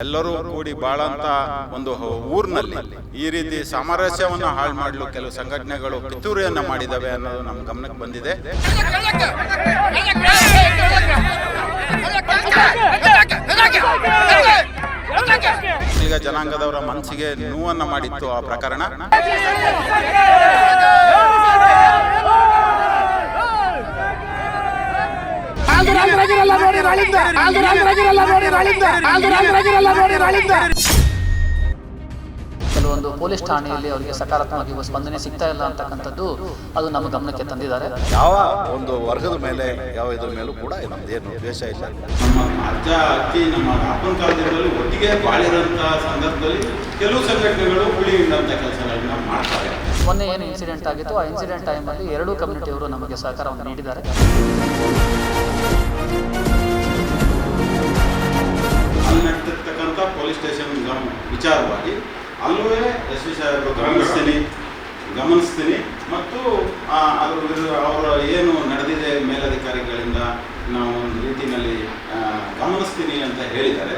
ಎಲ್ಲರೂ ಕೂಡಿ ಬಾಳಂತ ಒಂದು ಊರಿನಲ್ಲಿ ಈ ರೀತಿ ಸಾಮರಸ್ಯವನ್ನು ಹಾಳು ಮಾಡಲು ಕೆಲವು ಸಂಘಟನೆಗಳು ಪಿತೂರಿಯನ್ನ ಮಾಡಿದವೆ ಅನ್ನೋದು ನಮ್ಮ ಗಮನಕ್ಕೆ ಬಂದಿದೆ. ಈಗ ಜನಾಂಗದವರ ಮನಸ್ಸಿಗೆ ನೋವನ್ನು ಮಾಡಿತ್ತು ಆ ಪ್ರಕರಣ. ನೋಡಿ ನೋಡಿ ನೋಡಿ ಕೆಲವೊಂದು ಪೊಲೀಸ್ ಠಾಣೆಯಲ್ಲಿ ಅವರಿಗೆ ಸಕಾರಾತ್ಮಕವಾಗಿ ಸ್ಪಂದನೆ ಸಿಗ್ತಾ ಇಲ್ಲ ಅಂತಕ್ಕಂಥದ್ದು ಅದು ನಮ್ಮ ಗಮನಕ್ಕೆ ತಂದಿದ್ದಾರೆ. ಯಾವ ಒಂದು ವರ್ಗದ ಮೇಲೆ ಯಾವ ಇದ್ರ ಮೇಲೂ ಕೂಡ ನಮ್ದೇನು ದ್ವೇಷ ಇಲ್ಲ. ನಮ್ಮ ಅಜ್ಜ ಅಜ್ಜಿ ನಮ್ಮ ಅಪ್ಪನ ಕಾಲದಲ್ಲಿ ಒಟ್ಟಿಗೆ ಬಾಳಿರುವಂತಹ ಸಂದರ್ಭದಲ್ಲಿ ಕೆಲವು ಸಂಘಟನೆಗಳು ಹುಳಿ ಹಿಂಡಂಥ ಕೆಲಸಗಳನ್ನ ಮಾಡ್ತಾರೆ. ಮೊನ್ನೆ ಏನು ಇನ್ಸಿಡೆಂಟ್ ಆಗಿತ್ತು? ಆ ಇನ್ಸಿಡೆಂಟ್ ಟೈಮಲ್ಲಿ ಎರಡೂ ಕಮ್ಯುನಿಟಿಯವರು ನಮಗೆ ಸಹಕಾರವನ್ನು ನೀಡಿದ್ದಾರೆ. ಅಲ್ಲಿ ನಡೆದಿರ್ತಕ್ಕಂಥ ಪೊಲೀಸ್ ಸ್ಟೇಷನ್ ವಿಚಾರವಾಗಿ ಅಲ್ಲೂ ಎಸ್ ವಿ ಸಾಹೇಬರು ಗಮನಿಸ್ತೀನಿ. ಗಮನಿಸ್ತೀನಿ. ಮತ್ತು ಅದ್ರ ವಿರುದ್ಧ ಅವರ ಏನು ನಡೆದಿದೆ ಮೇಲಧಿಕಾರಿಗಳಿಂದ ನಾವು ಒಂದು ರೀತಿಯಲ್ಲಿ ಗಮನಿಸ್ತೀನಿ ಅಂತ ಹೇಳಿದ್ದಾರೆ.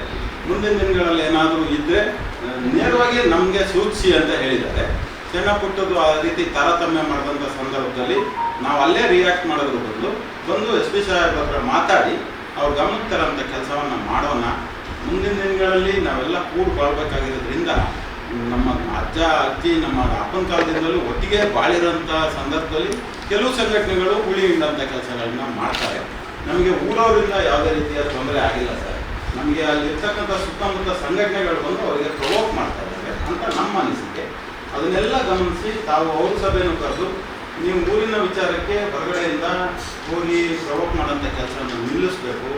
ಮುಂದಿನ ದಿನಗಳಲ್ಲಿ ಏನಾದರೂ ಇದ್ದರೆ ನೇರವಾಗಿ ನಮಗೆ ಸೂಚಿಸಿ ಅಂತ ಹೇಳಿದ್ದಾರೆ. ಸಣ್ಣ ಪುಟ್ಟದ್ದು ಆ ರೀತಿ ತಾರತಮ್ಯ ಮಾಡಿದಂಥ ಸಂದರ್ಭದಲ್ಲಿ ನಾವು ಅಲ್ಲೇ ರಿಯಾಕ್ಟ್ ಮಾಡೋದ್ರ ಬದಲು ಬಂದು ಎಸ್ ಪಿ ಸಾಹೇಬ್ ಹತ್ರ ಮಾತಾಡಿ, ಅವ್ರ ಗಮನಕ್ಕೆ ತರೋಂಥ ಕೆಲಸವನ್ನು ಮಾಡೋಣ. ಮುಂದಿನ ದಿನಗಳಲ್ಲಿ ನಾವೆಲ್ಲ ಕೂಡಿ ಬಾಳ್ಬೇಕಾಗಿರೋದ್ರಿಂದ ನಮ್ಮ ಅಜ್ಜ ಅಜ್ಜಿ ನಮ್ಮ ಅಪ್ಪನ ಕಾಲದಿಂದಲೂ ಒಟ್ಟಿಗೆ ಬಾಳಿರೋಂಥ ಸಂದರ್ಭದಲ್ಲಿ ಕೆಲವು ಸಂಘಟನೆಗಳು ಹಿಂಡಂಥ ಕೆಲಸಗಳನ್ನ ಮಾಡ್ತಾರೆ. ನಮಗೆ ಊರವರಿಂದ ಯಾವುದೇ ರೀತಿಯ ತೊಂದರೆ ಆಗಿಲ್ಲ ಸರ್. ನಮಗೆ ಅಲ್ಲಿರ್ತಕ್ಕಂಥ ಸುತ್ತಮುತ್ತ ಸಂಘಟನೆಗಳು ಬಂದು ಅವರಿಗೆ ಪ್ರವೋಕ್ ಮಾಡ್ತಾ ಇದ್ದಾರೆ ಅಂತ ನಮ್ಮ ಅನಿಸಿಕೆ. ಅದನ್ನೆಲ್ಲ ಗಮನಿಸಿ ತಾವು ಅವ್ರ ಸಭೆಯನ್ನು ಕರೆದು ನೀವು ಊರಿನ ವಿಚಾರಕ್ಕೆ ಹೊರಗಡೆಯಿಂದ ಹೋಗಿ ಪ್ರವೋಕ್ ಮಾಡೋಂಥ ಕೆಲಸವನ್ನು ನಿಲ್ಲಿಸಬೇಕು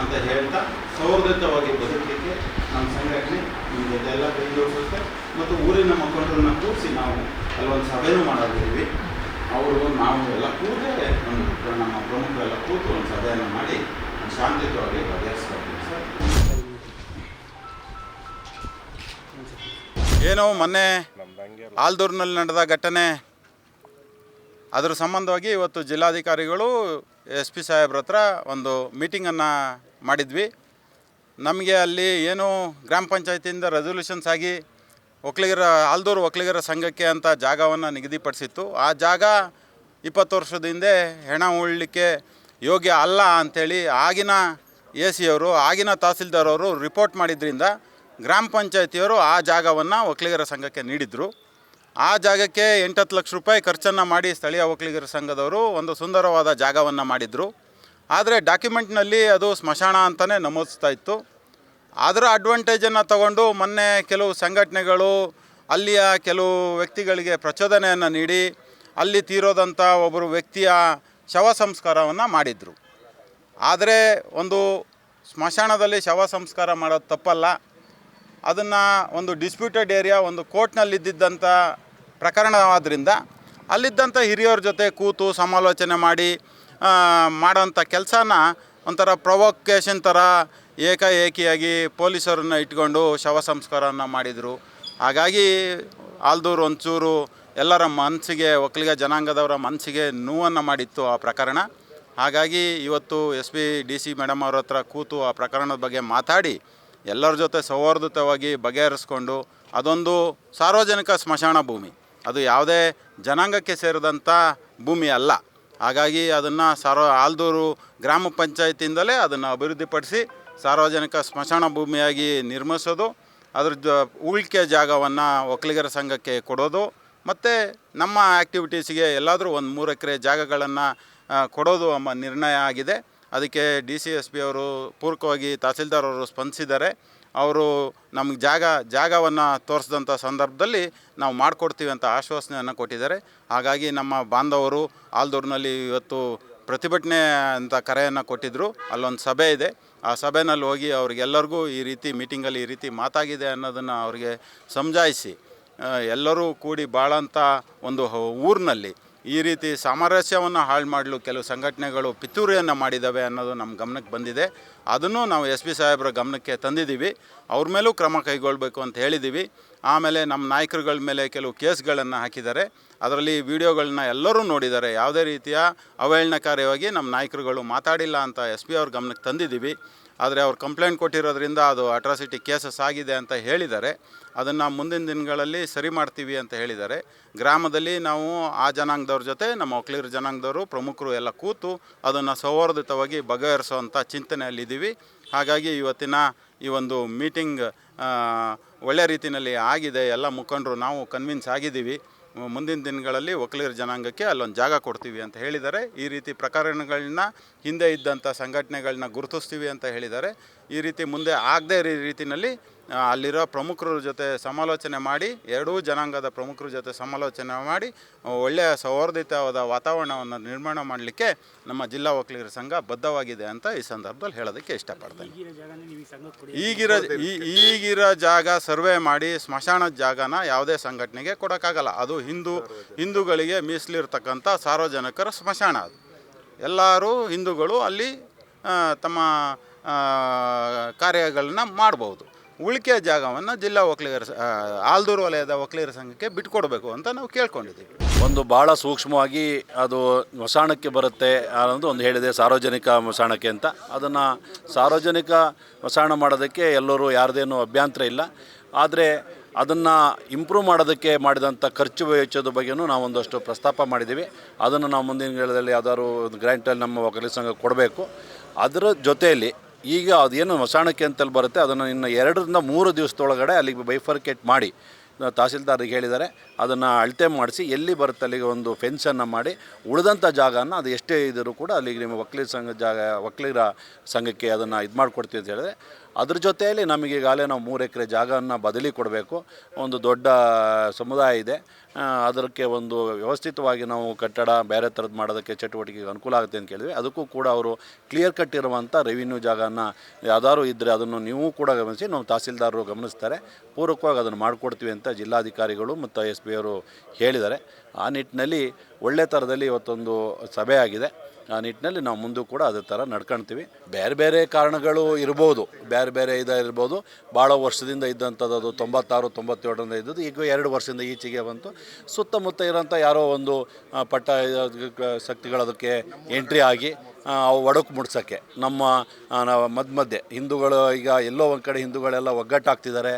ಅಂತ ಹೇಳ್ತಾ ಸೌಹೃದಯುತವಾಗಿ ಬದುಕಲಿಕ್ಕೆ ನಮ್ಮ ಸಂಘಟನೆ ನಿಮ್ಮ ಜೊತೆ ಎಲ್ಲ ಕೈ ಜೋಡಿಸುತ್ತೆ ಮತ್ತು ಊರಿನ ಮುಖಂಡರನ್ನ ಕೂರಿಸಿ ನಾವು ಕೆಲವೊಂದು ಸಭೆನೂ ಮಾಡಿದ್ದೀವಿ ಅವರು ನಾವು ಎಲ್ಲ ಕೂತೇ ಒಂದು ನಮ್ಮ ಪ್ರಮುಖರೆಲ್ಲ ಕೂತು ಒಂದು ಸಭೆಯನ್ನು ಮಾಡಿ ಶಾಂತಿಯುತವಾಗಿ ಬಗೆಹರಿಸ್ಕೊಳ್ತೀವಿ ಸರ್. ಏನೋ ಮೊನ್ನೆ ಆಲ್ದೂರ್ನಲ್ಲಿ ನಡೆದ ಘಟನೆ ಅದರ ಸಂಬಂಧವಾಗಿ ಇವತ್ತು ಜಿಲ್ಲಾಧಿಕಾರಿಗಳು ಎಸ್ ಪಿ ಸಾಹೇಬ್ರ ಹತ್ರ ಒಂದು ಮೀಟಿಂಗನ್ನು ಮಾಡಿದ್ವಿ. ನಮಗೆ ಅಲ್ಲಿ ಏನು ಗ್ರಾಮ ಪಂಚಾಯತಿಯಿಂದ ರೆಸೊಲ್ಯೂಷನ್ಸ್ ಆಗಿ ಒಕ್ಕಲಿಗರ ಆಲ್ದೂರು ಒಕ್ಕಲಿಗರ ಸಂಘಕ್ಕೆ ಅಂತ ಜಾಗವನ್ನು ನಿಗದಿಪಡಿಸಿತ್ತು. ಆ ಜಾಗ ಇಪ್ಪತ್ತು ವರ್ಷದ ಹಿಂದೆ ಹೆಣ ಉಳ್ಳಿಕ್ಕೆ ಯೋಗ್ಯ ಅಲ್ಲ ಅಂಥೇಳಿ ಆಗಿನ ಎ ಸಿ ಅವರು ಆಗಿನ ತಹಸೀಲ್ದಾರ್ ಅವರು ರಿಪೋರ್ಟ್ ಮಾಡಿದ್ರಿಂದ ಗ್ರಾಮ ಪಂಚಾಯತಿಯವರು ಆ ಜಾಗವನ್ನು ಒಕ್ಕಲಿಗರ ಸಂಘಕ್ಕೆ ನೀಡಿದರು. ಆ ಜಾಗಕ್ಕೆ ಎಂಟತ್ತು ಲಕ್ಷ ರೂಪಾಯಿ ಖರ್ಚನ್ನು ಮಾಡಿ ಸ್ಥಳೀಯ ಒಕ್ಕಲಿಗರ ಸಂಘದವರು ಒಂದು ಸುಂದರವಾದ ಜಾಗವನ್ನು ಮಾಡಿದರು. ಆದರೆ ಡಾಕ್ಯುಮೆಂಟ್ನಲ್ಲಿ ಅದು ಸ್ಮಶಾನ ಅಂತಲೇ ನಮೂದಿಸ್ತಾ ಇತ್ತು. ಅದರ ಅಡ್ವಾಂಟೇಜನ್ನು ತಗೊಂಡು ಮೊನ್ನೆ ಕೆಲವು ಸಂಘಟನೆಗಳು ಅಲ್ಲಿಯ ಕೆಲವು ವ್ಯಕ್ತಿಗಳಿಗೆ ಪ್ರಚೋದನೆಯನ್ನು ನೀಡಿ, ಅಲ್ಲಿ ತೀರೋದಂಥ ಒಬ್ಬರು ವ್ಯಕ್ತಿಯ ಶವ ಸಂಸ್ಕಾರವನ್ನು ಮಾಡಿದರು. ಆದರೆ ಒಂದು ಸ್ಮಶಾನದಲ್ಲಿ ಶವ ಸಂಸ್ಕಾರ ಮಾಡೋದು ತಪ್ಪಲ್ಲ. ಅದನ್ನು ಒಂದು ಡಿಸ್ಪ್ಯೂಟೆಡ್ ಏರಿಯಾ ಒಂದು ಕೋರ್ಟ್ನಲ್ಲಿದ್ದಂಥ ಪ್ರಕರಣವಾದ್ದರಿಂದ ಅಲ್ಲಿದ್ದಂಥ ಹಿರಿಯರ ಜೊತೆ ಕೂತು ಸಮಾಲೋಚನೆ ಮಾಡಿ ಮಾಡೋಂಥ ಕೆಲಸನ ಒಂಥರ ಪ್ರೊವೊಕೇಶನ್ ಥರ ಏಕಾಏಕಿಯಾಗಿ ಪೊಲೀಸರನ್ನು ಇಟ್ಕೊಂಡು ಶವ ಸಂಸ್ಕಾರವನ್ನು ಮಾಡಿದರು. ಹಾಗಾಗಿ ಆಲ್ದೂರು ಒಂಚೂರು ಎಲ್ಲರ ಮನಸ್ಸಿಗೆ ಒಕ್ಕಲಿಗ ಜನಾಂಗದವರ ಮನಸ್ಸಿಗೆ ನೋವನ್ನು ಮಾಡಿತ್ತು ಆ ಪ್ರಕರಣ. ಹಾಗಾಗಿ ಇವತ್ತು S P D C madam ಅವ್ರ ಹತ್ರ ಕೂತು ಆ ಪ್ರಕರಣದ ಬಗ್ಗೆ ಮಾತಾಡಿ ಎಲ್ಲರ ಜೊತೆ ಸೌಹಾರ್ದಯುತವಾಗಿ ಬಗೆಹರಿಸ್ಕೊಂಡು ಅದೊಂದು ಸಾರ್ವಜನಿಕ ಸ್ಮಶಾನ ಭೂಮಿ. ಅದು ಯಾವುದೇ ಜನಾಂಗಕ್ಕೆ ಸೇರಿದಂಥ ಭೂಮಿ ಅಲ್ಲ. ಹಾಗಾಗಿ ಅದನ್ನು ಸಾರ್ವ, ಆಲ್ದೂರು ಗ್ರಾಮ ಪಂಚಾಯತಿಯಿಂದಲೇ ಅದನ್ನು ಅಭಿವೃದ್ಧಿಪಡಿಸಿ ಸಾರ್ವಜನಿಕ ಸ್ಮಶಾನ ಭೂಮಿಯಾಗಿ ನಿರ್ಮಿಸೋದು, ಅದ್ರ ಜ, ಉಳಿಕೆ ಜಾಗವನ್ನು ಒಕ್ಕಲಿಗರ ಸಂಘಕ್ಕೆ ಕೊಡೋದು, ಮತ್ತು ನಮ್ಮ ಆ್ಯಕ್ಟಿವಿಟೀಸಿಗೆ ಎಲ್ಲಾದರೂ ಒಂದು ಮೂರು ಎಕರೆ ಜಾಗಗಳನ್ನು ಕೊಡೋದು ಎಂಬ ನಿರ್ಣಯ ಆಗಿದೆ. ಅದಕ್ಕೆ ಡಿ ಸಿ ಎಸ್ ಪಿ ಅವರು ಪೂರಕವಾಗಿ ತಹಸೀಲ್ದಾರ್ ಅವರು ಸ್ಪಂದಿಸಿದ್ದಾರೆ. ಅವರು ನಮ್ಗೆ ಜಾಗ, ಜಾಗವನ್ನು ತೋರಿಸಿದಂಥ ಸಂದರ್ಭದಲ್ಲಿ ನಾವು ಮಾಡಿಕೊಡ್ತೀವಿ ಅಂತ ಆಶ್ವಾಸನೆಯನ್ನು ಕೊಟ್ಟಿದ್ದಾರೆ. ಹಾಗಾಗಿ ನಮ್ಮ ಬಾಂಧವರು ಆಲ್ದೂರಿನಲ್ಲಿ ಇವತ್ತು ಪ್ರತಿಭಟನೆ ಅಂತ ಕರೆಯನ್ನು ಕೊಟ್ಟಿದ್ದರು ಅಲ್ಲೊಂದು ಸಭೆ ಇದೆ. ಆ ಸಭೆಯಲ್ಲಿ ಹೋಗಿ ಅವ್ರಿಗೆಲ್ಲರಿಗೂ ಈ ರೀತಿ ಮೀಟಿಂಗಲ್ಲಿ ಈ ರೀತಿ ಮಾತಾಗಿದೆ ಅನ್ನೋದನ್ನು ಅವರಿಗೆ ಸಮಜಾಯಿಸಿ. ಎಲ್ಲರೂ ಕೂಡಿ ಬಾಳಂಥ ಒಂದು ಊರಿನಲ್ಲಿ ಈ ರೀತಿ ಸಾಮರಸ್ಯವನ್ನು ಹಾಳು ಮಾಡಲು ಕೆಲವು ಸಂಘಟನೆಗಳು ಪಿತೂರಿಯನ್ನು ಮಾಡಿದ್ದಾವೆ ಅನ್ನೋದು ನಮ್ಮ ಗಮನಕ್ಕೆ ಬಂದಿದೆ. ಅದನ್ನು ನಾವು ಎಸ್ ಪಿ ಸಾಹೇಬ್ರ ಗಮನಕ್ಕೆ ತಂದಿದ್ದೀವಿ. ಅವ್ರ ಮೇಲೂ ಕ್ರಮ ಕೈಗೊಳ್ಳಬೇಕು ಅಂತ ಹೇಳಿದ್ದೀವಿ. ಆಮೇಲೆ ನಮ್ಮ ನಾಯಕರುಗಳ ಮೇಲೆ ಕೆಲವು ಕೇಸ್ಗಳನ್ನು ಹಾಕಿದ್ದಾರೆ. ಅದರಲ್ಲಿ ವಿಡಿಯೋಗಳನ್ನ ಎಲ್ಲರೂ ನೋಡಿದ್ದಾರೆ. ಯಾವುದೇ ರೀತಿಯ ಅವಹೇಳನಕಾರಿಯಾಗಿ ನಮ್ಮ ನಾಯಕರುಗಳು ಮಾತಾಡಿಲ್ಲ ಅಂತ ಎಸ್ ಪಿ ಅವ್ರ ಗಮನಕ್ಕೆ ತಂದಿದ್ದೀವಿ. ಆದರೆ ಅವ್ರು ಕಂಪ್ಲೇಂಟ್ ಕೊಟ್ಟಿರೋದ್ರಿಂದ ಅದು ಅಟ್ರಾಸಿಟಿ ಕೇಸಸ್ ಆಗಿದೆ ಅಂತ ಹೇಳಿದ್ದಾರೆ. ಅದನ್ನು ಮುಂದಿನ ದಿನಗಳಲ್ಲಿ ಸರಿ ಮಾಡ್ತೀವಿ ಅಂತ ಹೇಳಿದ್ದಾರೆ. ಗ್ರಾಮದಲ್ಲಿ ನಾವು ಆ ಜನಾಂಗದವ್ರ ಜೊತೆ, ನಮ್ಮ ಒಕ್ಲೀರ್ ಜನಾಂಗದವರು, ಪ್ರಮುಖರು ಎಲ್ಲ ಕೂತು ಅದನ್ನು ಸೌಹಾರ್ದಿತವಾಗಿ ಬಗೆಹರಿಸುವಂಥ ಚಿಂತನೆಯಲ್ಲಿದ್ದೀವಿ. ಹಾಗಾಗಿ ಇವತ್ತಿನ ಈ ಒಂದು ಮೀಟಿಂಗ್ ಒಳ್ಳೆ ರೀತಿಯಲ್ಲಿ ಆಗಿದೆ. ಎಲ್ಲ ಮುಖಂಡರು ನಾವು ಕನ್ವಿನ್ಸ್ ಆಗಿದ್ದೀವಿ. ಮುಂದಿನ ದಿನಗಳಲ್ಲಿ ಒಕ್ಕಲಿಗರ ಜನಾಂಗಕ್ಕೆ ಅಲ್ಲೊಂದು ಜಾಗ ಕೊಡ್ತೀವಿ ಅಂತ ಹೇಳಿದ್ದಾರೆ. ಈ ರೀತಿ ಪ್ರಕರಣಗಳನ್ನ ಹಿಂದೆ ಇದ್ದಂಥ ಸಂಘಟನೆಗಳನ್ನ ಗುರುತಿಸ್ತೀವಿ ಅಂತ ಹೇಳಿದ್ದಾರೆ. ಈ ರೀತಿ ಮುಂದೆ ಆಗದೇ ಇರೋ ರೀತಿಯಲ್ಲಿ ಅಲ್ಲಿರೋ ಪ್ರಮುಖರ ಜೊತೆ ಸಮಾಲೋಚನೆ ಮಾಡಿ ಎರಡೂ ಜನಾಂಗದ ಪ್ರಮುಖರ ಜೊತೆ ಸಮಾಲೋಚನೆ ಮಾಡಿ ಒಳ್ಳೆಯ ಸೌಹಾರ್ದಿತವಾದ ವಾತಾವರಣವನ್ನು ನಿರ್ಮಾಣ ಮಾಡಲಿಕ್ಕೆ ನಮ್ಮ ಜಿಲ್ಲಾ ವಕೀಲರ ಸಂಘ ಬದ್ಧವಾಗಿದೆ ಅಂತ ಈ ಸಂದರ್ಭದಲ್ಲಿ ಹೇಳೋದಕ್ಕೆ ಇಷ್ಟಪಡ್ತೇನೆ. ಈಗಿರೋ ಈ ಈಗಿರೋ ಜಾಗ ಸರ್ವೆ ಮಾಡಿ ಸ್ಮಶಾನದ ಜಾಗನ ಯಾವುದೇ ಸಂಘಟನೆಗೆ ಕೊಡೋಕ್ಕಾಗಲ್ಲ. ಅದು ಹಿಂದೂ ಹಿಂದೂಗಳಿಗೆ ಮೀಸಲಿರ್ತಕ್ಕಂಥ ಸಾರ್ವಜನಿಕರ ಸ್ಮಶಾನ ಅದು. ಎಲ್ಲರೂ ಹಿಂದೂಗಳು ಅಲ್ಲಿ ತಮ್ಮ ಕಾರ್ಯಗಳನ್ನ ಮಾಡ್ಬೋದು. ಉಳಿಕೆ ಜಾಗವನ್ನು ಜಿಲ್ಲಾ ಒಕ್ಕಲಿಗರ ಆಲ್ದೂರು ವಲಯದ ಒಕ್ಕಲಿಗರ ಸಂಘಕ್ಕೆ ಬಿಟ್ಕೊಡ್ಬೇಕು ಅಂತ ನಾವು ಕೇಳ್ಕೊಂಡಿದ್ದೀವಿ. ಒಂದು ಭಾಳ ಸೂಕ್ಷ್ಮವಾಗಿ ಅದು ಮಸಾಣಕ್ಕೆ ಬರುತ್ತೆ ಅನ್ನೋದು ಒಂದು ಹೇಳಿದೆ, ಸಾರ್ವಜನಿಕ ಮಸಾಣಕ್ಕೆ ಅಂತ. ಅದನ್ನು ಸಾರ್ವಜನಿಕ ಮಸಾಣ ಮಾಡೋದಕ್ಕೆ ಎಲ್ಲರೂ ಯಾರ್ದೇನು ಅಭ್ಯಂತರ ಇಲ್ಲ. ಆದರೆ ಅದನ್ನು ಇಂಪ್ರೂವ್ ಮಾಡೋದಕ್ಕೆ ಮಾಡಿದಂಥ ಖರ್ಚು ವೆಚ್ಚದ ಬಗ್ಗೆನೂ ನಾವು ಒಂದಷ್ಟು ಪ್ರಸ್ತಾಪ ಮಾಡಿದ್ದೀವಿ. ಅದನ್ನು ನಾವು ಮುಂದಿನ ಗಿಡದಲ್ಲಿ ಯಾವ್ದಾದ್ರು ಒಂದು ಗ್ರ್ಯಾಂಟಲ್ಲಿ ನಮ್ಮ ಒಕ್ಕಲಿಗ ಸಂಘ ಕೊಡಬೇಕು. ಅದರ ಜೊತೆಯಲ್ಲಿ ಈಗ ಅದೇನು ಹೊಸಾಣಕ್ಕೆ ಅಂತಲ್ಲಿ ಬರುತ್ತೆ, ಅದನ್ನು ಇನ್ನು ಎರಡರಿಂದ ಮೂರು ದಿವಸದೊಳಗಡೆ ಅಲ್ಲಿಗೆ ಬೈಫರ್ಕೇಟ್ ಮಾಡಿ ತಹಸೀಲ್ದಾರಿಗೆ ಹೇಳಿದ್ದಾರೆ. ಅದನ್ನು ಅಳತೆ ಮಾಡಿಸಿ, ಎಲ್ಲಿ ಬರುತ್ತೆ ಅಲ್ಲಿಗೆ ಒಂದು ಫೆನ್ಸನ್ನು ಮಾಡಿ, ಉಳಿದಂಥ ಜಾಗನ ಅದು ಎಷ್ಟೇ ಇದ್ದರೂ ಕೂಡ ಅಲ್ಲಿಗೆ ನಿಮ್ಮ ಒಕ್ಕಲಿಗ ಸಂಘ ಜಾಗ, ವಕೀಲರ ಸಂಘಕ್ಕೆ ಅದನ್ನು ಇದು ಮಾಡಿಕೊಡ್ತೀವಿ ಅಂತ ಹೇಳಿದ್ರೆ ಅದ್ರ ಜೊತೆಯಲ್ಲಿ ನಮಗೆ ಈಗಾಗಲೇ ನಾವು ಮೂರು ಎಕರೆ ಜಾಗವನ್ನು ಬದಲಿ ಕೊಡಬೇಕು. ಒಂದು ದೊಡ್ಡ ಸಮುದಾಯ ಇದೆ. ಅದಕ್ಕೆ ಒಂದು ವ್ಯವಸ್ಥಿತವಾಗಿ ನಾವು ಕಟ್ಟಡ ಬೇರೆ ಥರದ್ದು ಮಾಡೋದಕ್ಕೆ ಚಟುವಟಿಕೆಗೆ ಅನುಕೂಲ ಆಗುತ್ತೆ ಅಂತ ಕೇಳಿದ್ವಿ. ಅದಕ್ಕೂ ಕೂಡ ಅವರು ಕ್ಲಿಯರ್ ಕಟ್ ಇರುವಂಥ ರೆವಿನ್ಯೂ ಜಾಗನ ಯಾವ್ದಾದ್ರು ಇದ್ದರೆ ಅದನ್ನು ನೀವು ಕೂಡ ಗಮನಿಸಿ, ನಾವು ತಹಸೀಲ್ದಾರರು ಗಮನಿಸ್ತಾರೆ. ಪೂರಕವಾಗಿ ಅದನ್ನು ಮಾಡಿಕೊಡ್ತೀವಿ ಅಂತ ಜಿಲ್ಲಾಧಿಕಾರಿಗಳು ಮತ್ತು ಎಸ್ ಪಿ ಅವರು ಹೇಳಿದ್ದಾರೆ. ಆ ನಿಟ್ಟಿನಲ್ಲಿ ಒಳ್ಳೆ ಥರದಲ್ಲಿ ಇವತ್ತೊಂದು ಸಭೆ ಆಗಿದೆ. ಆ ನಿಟ್ಟಿನಲ್ಲಿ ನಾವು ಮುಂದೂ ಕೂಡ ಅದೇ ಥರ ನಡ್ಕೊಳ್ತೀವಿ ಬೇರೆ ಬೇರೆ ಕಾರಣಗಳು ಇರ್ಬೋದು. ಬೇರೆ ಬೇರೆ ಇದಾಗಿರ್ಬೋದು ಭಾಳ ವರ್ಷದಿಂದ ಇದ್ದಂಥದ್ದು ಅದು ತೊಂಬತ್ತಾರು ತೊಂಬತ್ತೇಳರಿಂದ ಇದ್ದದ್ದು. ಈಗ ಎರಡು ವರ್ಷದಿಂದ ಈಚೆಗೆ ಬಂತು. ಸುತ್ತಮುತ್ತ ಇರೋಂಥ ಯಾರೋ ಒಂದು ಪಟ್ಟ ಇದು, ಶಕ್ತಿಗಳು ಅದಕ್ಕೆ ಎಂಟ್ರಿ ಆಗಿ ಅವು ಒಡಕು ಮುಡ್ಸೋಕ್ಕೆ. ನಮ್ಮ ಮಧ್ಯ ಮಧ್ಯೆ. ಹಿಂದೂಗಳು ಈಗ ಎಲ್ಲೋ ಒಂದು ಕಡೆ ಹಿಂದೂಗಳೆಲ್ಲ ಒಗ್ಗಟ್ಟಾಗ್ತಿದ್ದಾರೆ.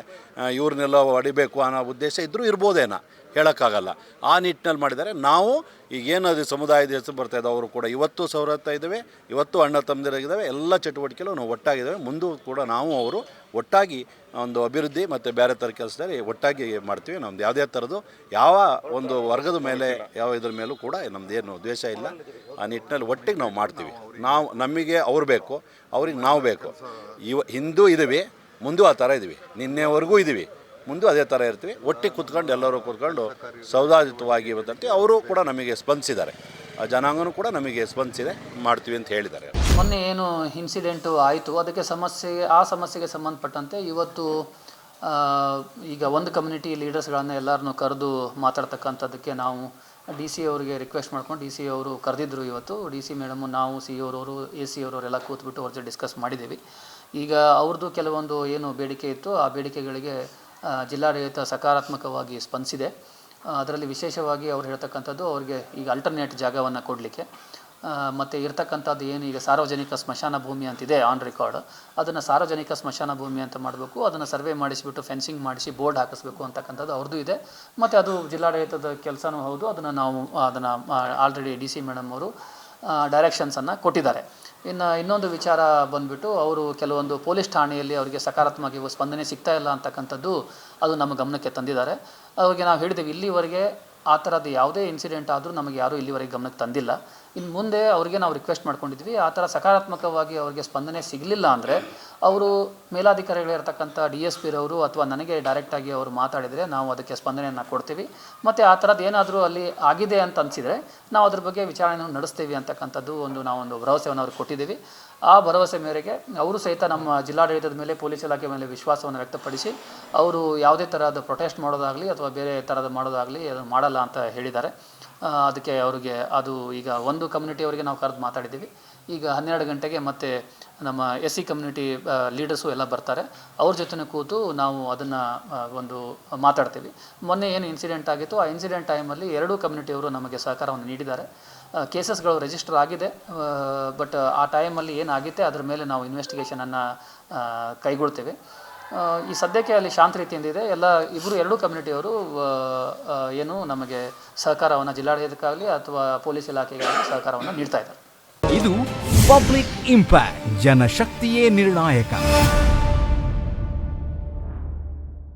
ಇವ್ರನ್ನೆಲ್ಲ ಹೊಡಿಬೇಕು ಅನ್ನೋ ಉದ್ದೇಶ ಇದ್ದರೂ ಇರ್ಬೋದೇನೋ. ಹೇಳೋಕ್ಕಾಗಲ್ಲ. ಆ ನಿಟ್ಟಿನಲ್ಲಿ ಮಾಡಿದ್ದಾರೆ ನಾವು ಈಗೇನು ಅದು ಸಮುದಾಯದ ಹೆಸರು ಬರ್ತಾ ಇದ್ದಾವೆ ಅವರು ಕೂಡ ಇವತ್ತು ಸೌರತ್ವ ಇದ್ದಾವೆ, ಇವತ್ತು ಅಣ್ಣ ತಮ್ಮದಿರಾಗಿದ್ದಾವೆ ಎಲ್ಲ ಚಟುವಟಿಕೆಗಳು ನಾವು ಒಟ್ಟಾಗಿದ್ದಾವೆ ಮುಂದೂ ಕೂಡ ನಾವು ಅವರು ಒಟ್ಟಾಗಿ ಒಂದು ಅಭಿವೃದ್ಧಿ ಮತ್ತು ಬೇರೆ ಥರ ಕೆಲಸದಲ್ಲಿ ಒಟ್ಟಾಗಿ ಮಾಡ್ತೀವಿ. ನಮ್ದು ಯಾವುದೇ ಥರದ್ದು ಯಾವ ಒಂದು ವರ್ಗದ ಮೇಲೆ, ಯಾವ ಇದ್ರ ಮೇಲೂ ಕೂಡ ನಮ್ಮದೇನು ದ್ವೇಷ ಇಲ್ಲ. ಆ ನಿಟ್ಟಿನಲ್ಲಿ ಒಟ್ಟಿಗೆ ನಾವು ಮಾಡ್ತೀವಿ. ನಾವು, ನಮಗೆ ಅವ್ರು ಬೇಕು, ಅವ್ರಿಗೆ ನಾವು ಬೇಕು. ಇವ, ಹಿಂದೂ ಇದ್ದೀವಿ, ಮುಂದೂ ಆ ಥರ ಇದ್ದೀವಿ. ನಿನ್ನೆವರೆಗೂ ಇದ್ದೀವಿ. ಮುಂದೂ ಅದೇ ಥರ ಇರ್ತೀವಿ. ಒಟ್ಟಿಗೆ ಕೂತ್ಕೊಂಡು ಎಲ್ಲರೂ ಕೂತ್ಕೊಂಡು ಸೌದಾಜಿತವಾಗಿ ಇವತ್ತಂತೆ ಅವರು ಕೂಡ ನಮಗೆ ಸ್ಪಂದಿಸಿದ್ದಾರೆ. ಆ ಜನಾಂಗನೂ ಕೂಡ ನಮಗೆ ಸ್ಪಂದಿಸಿದೆ, ಮಾಡ್ತೀವಿ ಅಂತ ಹೇಳಿದ್ದಾರೆ. ಮೊನ್ನೆ ಏನು ಇನ್ಸಿಡೆಂಟು ಆಯಿತು, ಅದಕ್ಕೆ ಸಮಸ್ಯೆ, ಆ ಸಮಸ್ಯೆಗೆ ಸಂಬಂಧಪಟ್ಟಂತೆ ಇವತ್ತು ಈಗ ಒಂದು ಕಮ್ಯುನಿಟಿ ಲೀಡರ್ಸ್ಗಳನ್ನ ಎಲ್ಲರನ್ನೂ ಕರೆದು ಮಾತಾಡ್ತಕ್ಕಂಥದ್ದಕ್ಕೆ ನಾವು ಡಿ ಸಿ ಅವರಿಗೆ ರಿಕ್ವೆಸ್ಟ್ ಮಾಡ್ಕೊಂಡು ಡಿ ಸಿ ಅವರು ಕರೆದಿದ್ದರು ಇವತ್ತು. ಡಿ ಸಿ ಮೇಡಮು, ನಾವು ಸಿ ಅವರವರು ಎ ಸಿ ಅವರವರೆಲ್ಲ ಕೂತ್ಬಿಟ್ಟು ಅವ್ರ ಜೊತೆ ಡಿಸ್ಕಸ್ ಮಾಡಿದ್ದೀವಿ. ಈಗ ಅವ್ರದ್ದು ಕೆಲವೊಂದು ಏನು ಬೇಡಿಕೆ ಇತ್ತು, ಆ ಬೇಡಿಕೆಗಳಿಗೆ ಜಿಲ್ಲಾಡಳಿತ ಸಕಾರಾತ್ಮಕವಾಗಿ ಸ್ಪಂದಿಸಿದೆ. ಅದರಲ್ಲಿ ವಿಶೇಷವಾಗಿ ಅವ್ರು ಹೇಳ್ತಕ್ಕಂಥದ್ದು ಅವ್ರಿಗೆ ಈಗ ಅಲ್ಟರ್ನೇಟ್ ಜಾಗವನ್ನು ಕೊಡಲಿಕ್ಕೆ. ಮತ್ತು ಇರ್ತಕ್ಕಂಥದ್ದು ಏನು ಈಗ ಸಾರ್ವಜನಿಕ ಸ್ಮಶಾನ ಭೂಮಿ ಅಂತಿದೆ ಆನ್ ರೆಕಾರ್ಡ್ ಅದನ್ನು ಸಾರ್ವಜನಿಕ ಸ್ಮಶಾನ ಭೂಮಿ ಅಂತ ಮಾಡಬೇಕು. ಅದನ್ನು ಸರ್ವೆ ಮಾಡಿಸಿಬಿಟ್ಟು ಫೆನ್ಸಿಂಗ್ ಮಾಡಿಸಿ ಬೋರ್ಡ್ ಹಾಕಿಸ್ಬೇಕು ಅಂತಕ್ಕಂಥದ್ದು ಅವ್ರದ್ದು ಇದೆ. ಮತ್ತು ಅದು ಜಿಲ್ಲಾಡಳಿತದ ಕೆಲಸನೂ ಹೌದು. ಅದನ್ನು ನಾವು ಅದನ್ನು ಆಲ್ರೆಡಿ ಡಿ ಸಿ ಮೇಡಮ್ ಅವರು ಡೈರೆಕ್ಷನ್ಸನ್ನು ಕೊಟ್ಟಿದ್ದಾರೆ. ಇನ್ನು ಇನ್ನೊಂದು ವಿಚಾರ ಬಂದುಬಿಟ್ಟು ಅವರು ಕೆಲವೊಂದು ಪೊಲೀಸ್ ಠಾಣೆಯಲ್ಲಿ ಅವರಿಗೆ ಸಕಾರಾತ್ಮಕ ಸ್ಪಂದನೆ ಸಿಗ್ತಾ ಇಲ್ಲ ಅಂತಕ್ಕಂಥದ್ದು ಅದು ನಮ್ಮ ಗಮನಕ್ಕೆ ತಂದಿದ್ದಾರೆ. ಅವ್ರಿಗೆ ನಾವು ಹೇಳಿದ್ದೀವಿ ಇಲ್ಲಿವರೆಗೆ ಆ ಥರದ್ದು ಯಾವುದೇ ಇನ್ಸಿಡೆಂಟ್ ಆದರೂ ನಮಗೆ ಯಾರೂ ಇಲ್ಲಿವರೆಗೆ ಗಮನಕ್ಕೆ ತಂದಿಲ್ಲ. ಇನ್ನು ಮುಂದೆ ಅವರಿಗೆ ನಾವು ರಿಕ್ವೆಸ್ಟ್ ಮಾಡ್ಕೊಂಡಿದ್ವಿ. ಆ ಥರ ಸಕಾರಾತ್ಮಕವಾಗಿ ಅವರಿಗೆ ಸ್ಪಂದನೆ ಸಿಗಲಿಲ್ಲ ಅಂದರೆ ಅವರು ಮೇಲಾಧಿಕಾರಿಗಳಿರ್ತಕ್ಕಂಥ ಡಿ ಎಸ್ ಪಿರವರು ಅಥವಾ ನನಗೆ ಡೈರೆಕ್ಟಾಗಿ ಅವರು ಮಾತಾಡಿದರೆ ನಾವು ಅದಕ್ಕೆ ಸ್ಪಂದನೆಯನ್ನು ಕೊಡ್ತೀವಿ. ಮತ್ತು ಆ ಥರದ್ದು ಏನಾದರೂ ಅಲ್ಲಿ ಆಗಿದೆ ಅಂತ ಅನಿಸಿದರೆ ನಾವು ಅದ್ರ ಬಗ್ಗೆ ವಿಚಾರಣೆಯನ್ನು ನಡೆಸ್ತೀವಿ ಅಂತಕ್ಕಂಥದ್ದು ಒಂದು ನಾವೊಂದು ಭರವಸೆಯನ್ನು ಅವ್ರಿಗೆ ಕೊಟ್ಟಿದ್ದೀವಿ. ಆ ಭರವಸೆ ಮೇರೆಗೆ ಅವರು ಸಹಿತ ನಮ್ಮ ಜಿಲ್ಲಾಡಳಿತದ ಮೇಲೆ, ಪೊಲೀಸ್ ಇಲಾಖೆ ಮೇಲೆ ವಿಶ್ವಾಸವನ್ನು ವ್ಯಕ್ತಪಡಿಸಿ ಅವರು ಯಾವುದೇ ಥರದ ಪ್ರೊಟೆಸ್ಟ್ ಮಾಡೋದಾಗಲಿ ಅಥವಾ ಬೇರೆ ಥರದ ಮಾಡೋದಾಗಲಿ ಅದು ಮಾಡಲ್ಲ ಅಂತ ಹೇಳಿದ್ದಾರೆ. ಅದಕ್ಕೆ ಅವರಿಗೆ ಅದು ಈಗ ಒಂದು ಕಮ್ಯುನಿಟಿಯವರಿಗೆ ನಾವು ಕರೆದು ಮಾತಾಡಿದ್ದೀವಿ. ಈಗ ಹನ್ನೆರಡು ಗಂಟೆಗೆ ಮತ್ತೆ ನಮ್ಮ ಎಸ್ ಸಿ ಕಮ್ಯುನಿಟಿ ಲೀಡರ್ಸು ಎಲ್ಲ ಬರ್ತಾರೆ. ಅವ್ರ ಜೊತೆ ಕೂತು ನಾವು ಅದನ್ನು ಒಂದು ಮಾತಾಡ್ತೀವಿ. ಮೊನ್ನೆ ಏನು ಇನ್ಸಿಡೆಂಟ್ ಆಗಿತ್ತು, ಆ ಇನ್ಸಿಡೆಂಟ್ ಟೈಮಲ್ಲಿ ಎರಡೂ ಕಮ್ಯುನಿಟಿಯವರು ನಮಗೆ ಸಹಕಾರವನ್ನು ನೀಡಿದ್ದಾರೆ. ಕೇಸಸ್ಗಳು ರಿಜಿಸ್ಟರ್ ಆಗಿದೆ ಬಟ್ ಆ ಟೈಮಲ್ಲಿ ಏನಾಗಿದೆ ಅದ್ರ ಮೇಲೆ ನಾವು ಇನ್ವೆಸ್ಟಿಗೇಷನನ್ನು ಕೈಗೊಳ್ತೇವೆ. ಈ ಸದ್ಯಕ್ಕೆ ಅಲ್ಲಿ ಶಾಂತ ರೀತಿಯಿಂದ ಇದೆ. ಎಲ್ಲ ಇಬ್ಬರು ಎರಡೂ ಕಮ್ಯುನಿಟಿಯವರು ಏನು ನಮಗೆ ಸಹಕಾರವನ್ನು ಜಿಲ್ಲಾಡಳಿತಕ್ಕಾಗಲಿ ಅಥವಾ ಪೊಲೀಸ್ ಇಲಾಖೆಗಾಗಲಿ ಸಹಕಾರವನ್ನು ನೀಡ್ತಾ ಇದ್ದಾರೆ. ಇದು ಪಬ್ಲಿಕ್ ಇಂಪ್ಯಾಕ್ಟ್, ಜನಶಕ್ತಿಯೇ ನಿರ್ಣಾಯಕ.